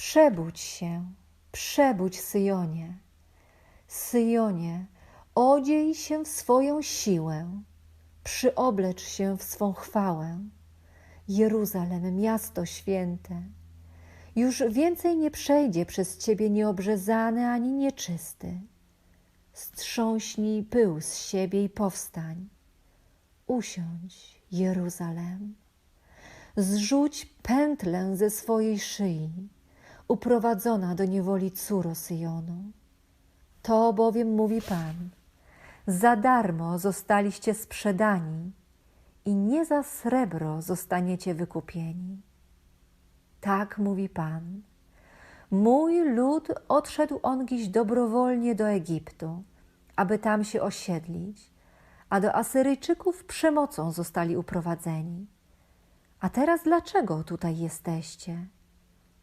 Przebudź się, przebudź Syjonie. Syjonie, odziej się w swoją siłę, przyoblecz się w swą chwałę. Jeruzalem, miasto święte, już więcej nie przejdzie przez ciebie nieobrzezany ani nieczysty. Strząśnij pył z siebie i powstań. Usiądź, Jeruzalem. Zrzuć pętlę ze swojej szyi, uprowadzona do niewoli córo Syjonu. To bowiem mówi Pan, za darmo zostaliście sprzedani i nie za srebro zostaniecie wykupieni. Tak mówi Pan. Mój lud odszedł ongiś dobrowolnie do Egiptu, aby tam się osiedlić, a do Asyryjczyków przemocą zostali uprowadzeni. A teraz dlaczego tutaj jesteście?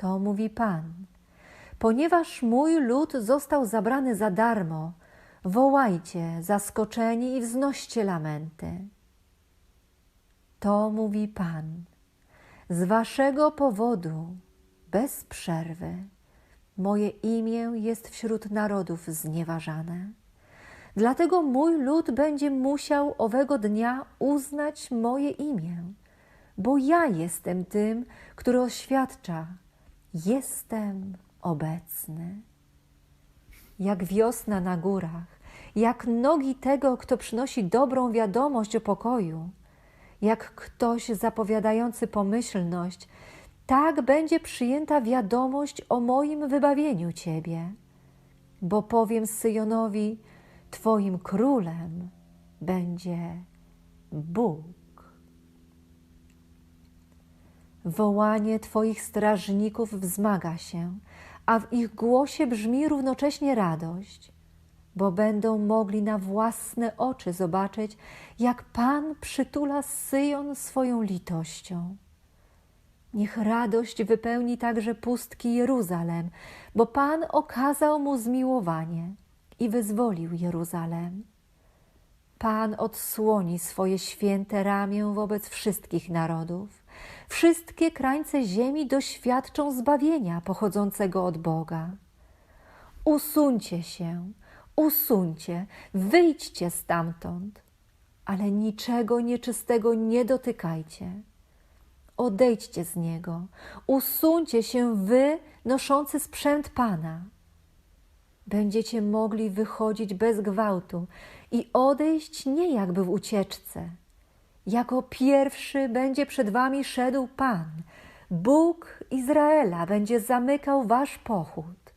To mówi Pan. Ponieważ mój lud został zabrany za darmo, wołajcie zaskoczeni i wznoście lamenty. To mówi Pan. Z waszego powodu, bez przerwy, moje imię jest wśród narodów znieważane. Dlatego mój lud będzie musiał owego dnia uznać moje imię, bo ja jestem tym, który oświadcza: Jestem obecny. Jak wiosna na górach, jak nogi tego, kto przynosi dobrą wiadomość o pokoju, jak ktoś zapowiadający pomyślność, tak będzie przyjęta wiadomość o moim wybawieniu Ciebie. Bo powiem Syjonowi, Twoim królem będzie Bóg. Wołanie Twoich strażników wzmaga się, a w ich głosie brzmi równocześnie radość, bo będą mogli na własne oczy zobaczyć, jak Pan przytula Syjon swoją litością. Niech radość wypełni także pustki Jeruzalem, bo Pan okazał mu zmiłowanie i wyzwolił Jeruzalem. Pan odsłoni swoje święte ramię wobec wszystkich narodów. Wszystkie krańce ziemi doświadczą zbawienia pochodzącego od Boga. Usuńcie się, usuńcie, wyjdźcie stamtąd, ale niczego nieczystego nie dotykajcie. Odejdźcie z niego, usuńcie się wy, noszący sprzęt Pana. Będziecie mogli wychodzić bez gwałtu i odejść nie jakby w ucieczce. Jako pierwszy będzie przed wami szedł Pan, Bóg Izraela będzie zamykał wasz pochód.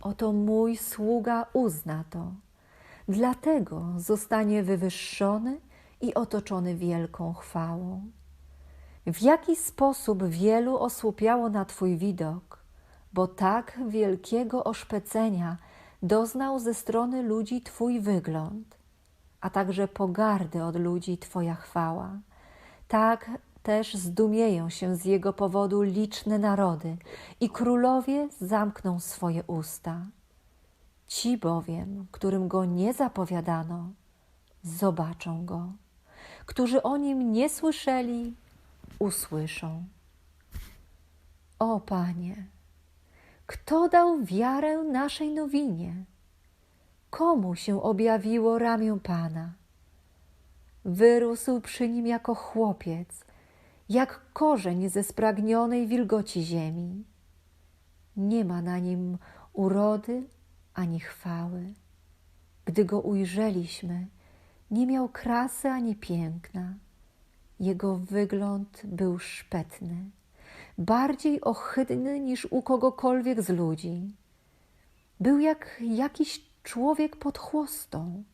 Oto mój sługa uzna to, dlatego zostanie wywyższony i otoczony wielką chwałą. W jaki sposób wielu osłupiało na Twój widok, bo tak wielkiego oszpecenia doznał ze strony ludzi Twój wygląd, a także pogardy od ludzi Twoja chwała. Tak też zdumieją się z jego powodu liczne narody i królowie zamkną swoje usta. Ci bowiem, którym go nie zapowiadano, zobaczą go. Którzy o nim nie słyszeli, usłyszą. O Panie, kto dał wiarę naszej nowinie? Komu się objawiło ramię Pana? Wyrósł przy nim jako chłopiec, jak korzeń ze spragnionej wilgoci ziemi. Nie ma na nim urody ani chwały. Gdy go ujrzeliśmy, nie miał krasy ani piękna. Jego wygląd był szpetny, bardziej ohydny niż u kogokolwiek z ludzi. Był jak jakiś człowiek pod chłostą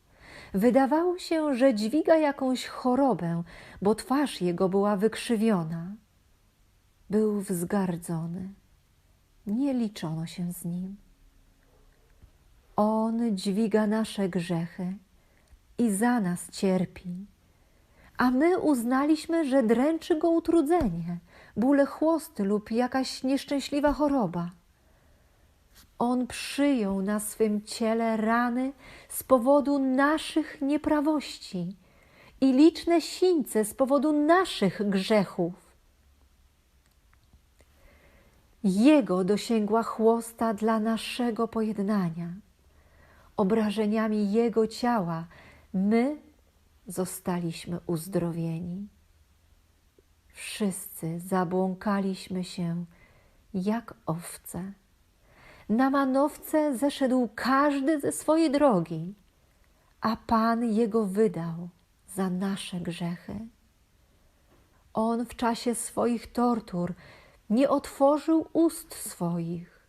Wydawało się, że dźwiga jakąś chorobę, bo twarz jego była wykrzywiona. Był wzgardzony. Nie liczono się z nim. On dźwiga nasze grzechy i za nas cierpi. A my uznaliśmy, że dręczy go utrudzenie, bóle chłosty lub jakaś nieszczęśliwa choroba. On przyjął na swym ciele rany z powodu naszych nieprawości i liczne sińce z powodu naszych grzechów. Jego dosięgła chłosta dla naszego pojednania. Obrażeniami Jego ciała my zostaliśmy uzdrowieni. Wszyscy zabłąkaliśmy się jak owce. Na manowce zeszedł każdy ze swojej drogi, a Pan jego wydał za nasze grzechy. On w czasie swoich tortur nie otworzył ust swoich,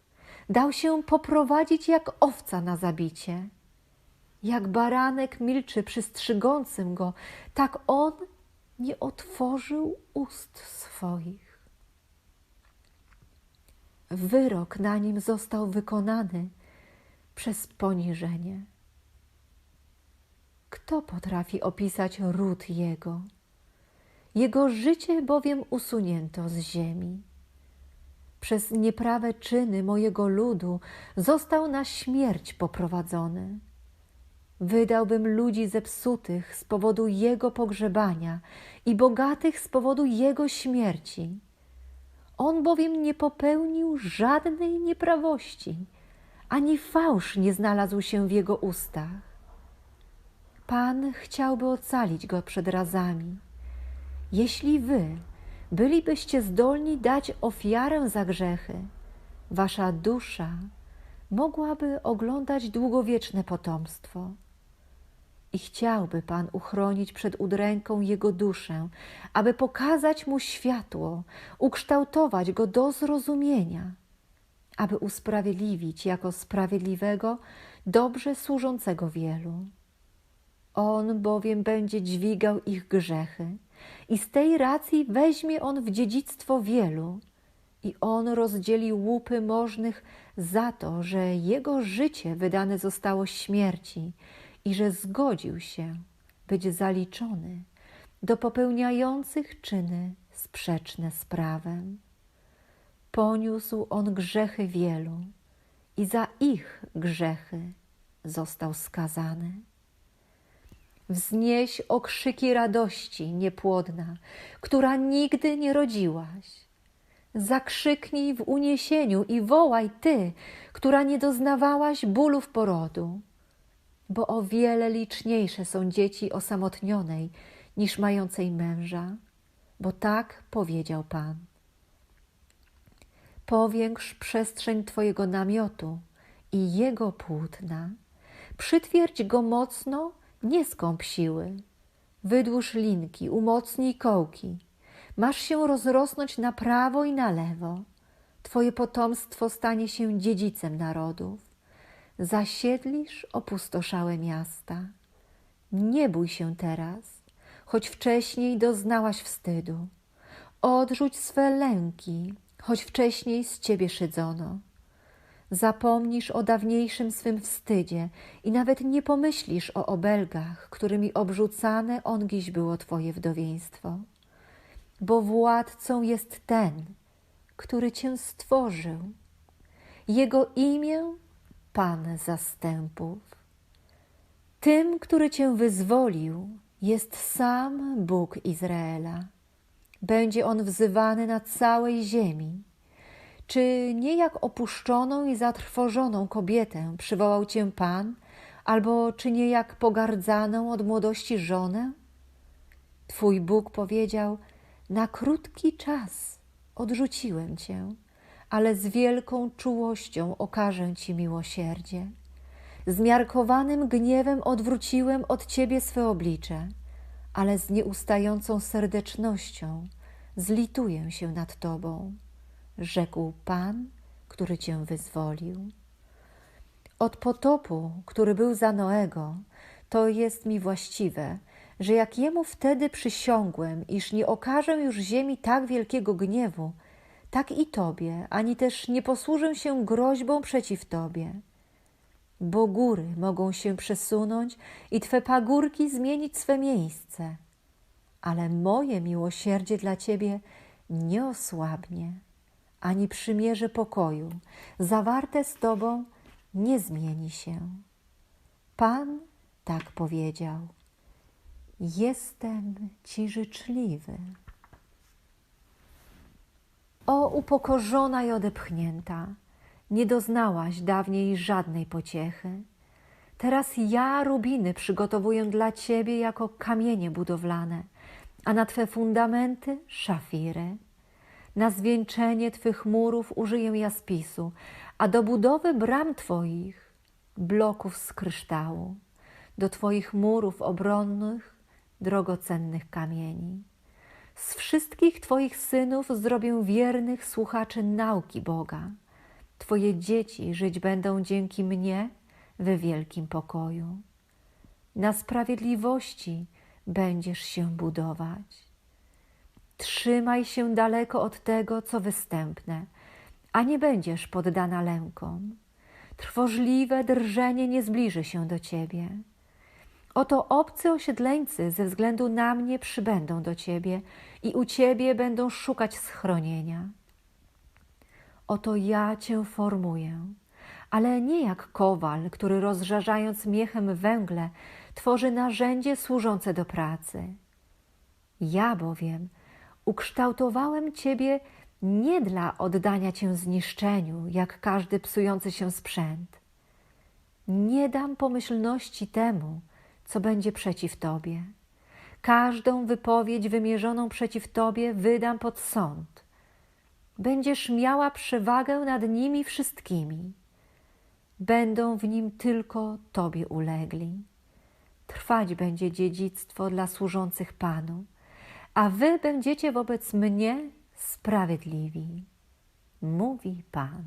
dał się poprowadzić jak owca na zabicie. Jak baranek milczy przy strzygącym go, tak on nie otworzył ust swoich. Wyrok na nim został wykonany przez poniżenie. Kto potrafi opisać ród jego? Jego życie bowiem usunięto z ziemi. Przez nieprawe czyny mojego ludu został na śmierć poprowadzony. Wydałbym ludzi zepsutych z powodu Jego pogrzebania i bogatych z powodu Jego śmierci. On bowiem nie popełnił żadnej nieprawości, ani fałsz nie znalazł się w Jego ustach. Pan chciałby ocalić Go przed razami. Jeśli Wy bylibyście zdolni dać ofiarę za grzechy, Wasza dusza mogłaby oglądać długowieczne potomstwo i chciałby Pan uchronić przed udręką jego duszę, aby pokazać mu światło, ukształtować go do zrozumienia, aby usprawiedliwić jako sprawiedliwego, dobrze służącego wielu. On bowiem będzie dźwigał ich grzechy i z tej racji weźmie on w dziedzictwo wielu i on rozdzieli łupy możnych za to, że jego życie wydane zostało śmierci i że zgodził się być zaliczony do popełniających czyny sprzeczne z prawem. Poniósł on grzechy wielu i za ich grzechy został skazany. Wznieś okrzyki radości niepłodna, która nigdy nie rodziłaś. Zakrzyknij w uniesieniu i wołaj ty, która nie doznawałaś bólów porodu bo o wiele liczniejsze są dzieci osamotnionej niż mającej męża, bo tak powiedział Pan. Powiększ przestrzeń Twojego namiotu i jego płótna, przytwierdź go mocno, nie skąp siły. Wydłuż linki, umocnij kołki. Masz się rozrosnąć na prawo i na lewo. Twoje potomstwo stanie się dziedzicem narodów zasiedlisz opustoszałe miasta. Nie bój się teraz, choć wcześniej doznałaś wstydu. Odrzuć swe lęki, choć wcześniej z ciebie szydzono. Zapomnisz o dawniejszym swym wstydzie i nawet nie pomyślisz o obelgach, którymi obrzucane ongiś było twoje wdowieństwo. Bo władcą jest ten, który cię stworzył. Jego imię Pan zastępów. Tym, który Cię wyzwolił, jest sam Bóg Izraela. Będzie On wzywany na całej ziemi. Czy nie jak opuszczoną i zatrwożoną kobietę przywołał Cię Pan, albo czy nie jak pogardzaną od młodości żonę? Twój Bóg powiedział: Na krótki czas odrzuciłem Cię ale z wielką czułością okażę Ci miłosierdzie. Zmiarkowanym gniewem odwróciłem od Ciebie swe oblicze, ale z nieustającą serdecznością zlituję się nad Tobą, rzekł Pan, który Cię wyzwolił. Od potopu, który był za Noego, to jest mi właściwe, że jak jemu wtedy przysiągłem, iż nie okażę już ziemi tak wielkiego gniewu, tak i Tobie, ani też nie posłużę się groźbą przeciw Tobie. Bo góry mogą się przesunąć i Twe pagórki zmienić swe miejsce, ale moje miłosierdzie dla Ciebie nie osłabnie, ani przymierze pokoju zawarte z Tobą nie zmieni się. Pan tak powiedział: Jestem Ci życzliwy. O upokorzona i odepchnięta, nie doznałaś dawniej żadnej pociechy. Teraz ja rubiny przygotowuję dla ciebie jako kamienie budowlane, a na twe fundamenty szafiry. Na zwieńczenie twych murów użyję jaspisu, a do budowy bram twoich bloków z kryształu, do twoich murów obronnych drogocennych kamieni. Z wszystkich twoich synów zrobię wiernych słuchaczy nauki Boga. Twoje dzieci żyć będą dzięki mnie we wielkim pokoju. Na sprawiedliwości będziesz się budować. Trzymaj się daleko od tego, co występne, a nie będziesz poddana lękom. Trwożliwe drżenie nie zbliży się do ciebie. Oto obcy osiedleńcy ze względu na mnie przybędą do ciebie i u ciebie będą szukać schronienia. Oto ja cię formuję, ale nie jak kowal, który rozżarzając miechem węgle tworzy narzędzie służące do pracy. Ja bowiem ukształtowałem ciebie nie dla oddania cię zniszczeniu, jak każdy psujący się sprzęt. Nie dam pomyślności temu, co będzie przeciw Tobie. Każdą wypowiedź wymierzoną przeciw Tobie wydam pod sąd. Będziesz miała przewagę nad nimi wszystkimi. Będą w nim tylko Tobie ulegli. Trwać będzie dziedzictwo dla służących Panu, a Wy będziecie wobec mnie sprawiedliwi, mówi Pan.